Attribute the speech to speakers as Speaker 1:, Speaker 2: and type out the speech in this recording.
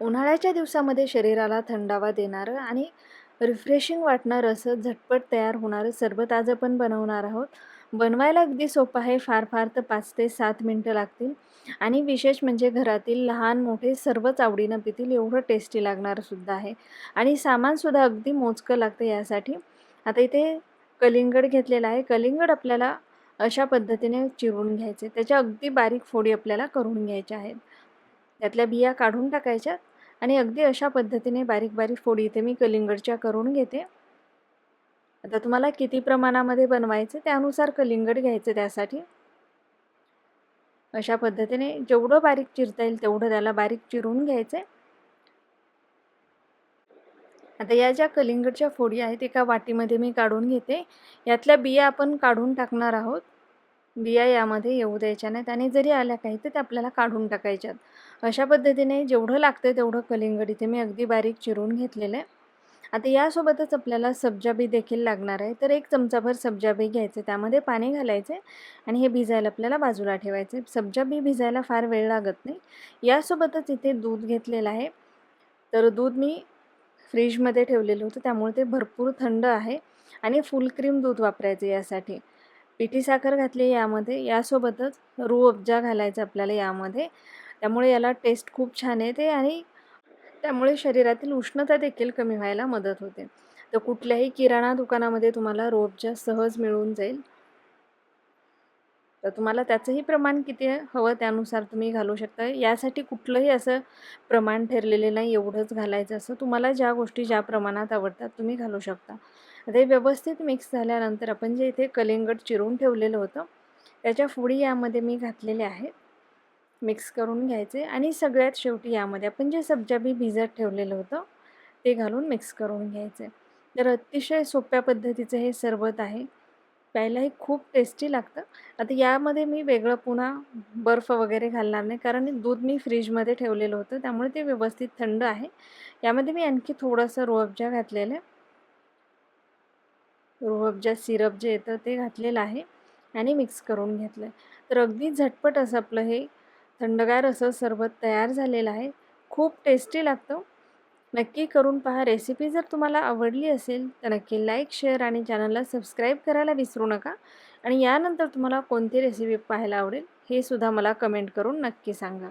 Speaker 1: उन्हाळ्याच्या दिवसामध्ये शरीराला थंडावा देणारं आणि रिफ्रेशिंग वाटणारं असं झटपट तयार होणारं सरबत आज आपण बनवणार आहोत. बनवायला अगदी सोपं आहे फार फार तर पाच ते सात मिनटं लागतील. आणि विशेष म्हणजे घरातील लहान मोठे सर्वच आवडीनं पितील एवढं टेस्टी लागणारं सुद्धा आहे. आणि सामानसुद्धा अगदी मोजकं लागतं यासाठी. आता इथे कलिंगड घेतलेलं आहे. कलिंगड आपल्याला अशा पद्धतीने चिरून घ्यायचे. त्याच्या अगदी बारीक फोडी आपल्याला करून घ्यायच्या आहेत. त्यातल्या बिया काढून टाकायच्या आणि अगदी अशा पद्धतीने बारीक बारीक फोडी इथे मी कलिंगडच्या करून घेते. आता तुम्हाला किती प्रमाणामध्ये बनवायचे त्यानुसार कलिंगड घ्यायचे त्यासाठी. अशा पद्धतीने जेवढं बारीक चिरता येईल तेवढं त्याला बारीक चिरून घ्यायचे. आता या ज्या कलिंगडच्या फोडी आहेत एका वाटीमध्ये मी काढून घेते. यातल्या बिया आपण काढून टाकणार आहोत. बिया यामध्ये येऊ द्यायच्या नाहीत आणि जरी आल्या काही तर ते आपल्याला काढून टाकायच्यात. अशा पद्धतीने जेवढं लागतं तेवढं कलिंगड इथे मी अगदी बारीक चिरून घेतलेलं आहे. आता यासोबतच आपल्याला सब्जा बी देखील लागणार आहे. तर एक चमचाभर सब्जा बी घ्यायचे त्यामध्ये पाणी घालायचे आणि हे भिजायला आपल्याला बाजूला ठेवायचे सब्जा बी भिजायला फार वेळ लागत नाही. यासोबतच इथे दूध घेतलेलं आहे. तर दूध मी फ्रीजमध्ये ठेवलेलं होतं. त्यामुळे ते भरपूर थंड आहे आणि फुल क्रीम दूध वापरायचं यासाठी. पिठी साखर घातली यामध्ये. यासोबतच रू अब्जा घालायचं आपल्याला यामध्ये. त्यामुळे याला टेस्ट खूप छान येते आणि त्यामुळे शरीरातील उष्णता देखील कमी व्हायला मदत होते. तर कुठल्याही किराणा दुकानामध्ये तुम्हाला रोबजा सहज मिळून जाईल. तर तुम्हाला त्याचंही प्रमाण किती हवं त्यानुसार तुम्ही घालू शकता. यासाठी कुठलंही असं प्रमाण ठरलेले नाही एवढंच घालायचं असं. तुम्हाला ज्या गोष्टी ज्या प्रमाणात आवडतात तुम्ही घालू शकता. ते व्यवस्थित मिक्स झाल्यानंतर आपण जे इथे कलिंगड चिरून ठेवलेलं होतं त्याच्या फोडी यामध्ये मी घातलेल्या आहेत मिक्स करून घ्यायचे आणि सगळ्यात शेवटी यामध्ये आपण जे सब्जा बी भिजत ठेवलेलं होतं ते घालून मिक्स करून घ्यायचे. तर अतिशय सोप्या पद्धतीचं हे सरबत आहे. प्यायलाही खूप टेस्टी लागतं. आता यामध्ये मी वेगळं पुन्हा बर्फ वगैरे घालणार नाही कारण दूध मी फ्रीजमध्ये ठेवलेलं होतं त्यामुळे ते व्यवस्थित थंड आहे. यामध्ये मी आणखी थोडंसं रोअबजा घातलेलं आहे. सिरप जे येतं ते घातलेलं आहे आणि मिक्स करून घेतलं आहे तर अगदी झटपट असं आपलं हे थंडगार असं सरबत तयार झालेलं आहे. खूप टेस्टी लागतं. नक्की करून पहा. रेसिपी जर तुम्हाला आवडली असेल तर नक्की लाईक शेअर आणि चॅनलला सबस्क्राईब करायला विसरू नका. आणि यानंतर तुम्हाला कोणती रेसिपी पाहायला आवडेल हे सुद्धा मला कमेंट करून नक्की सांगा.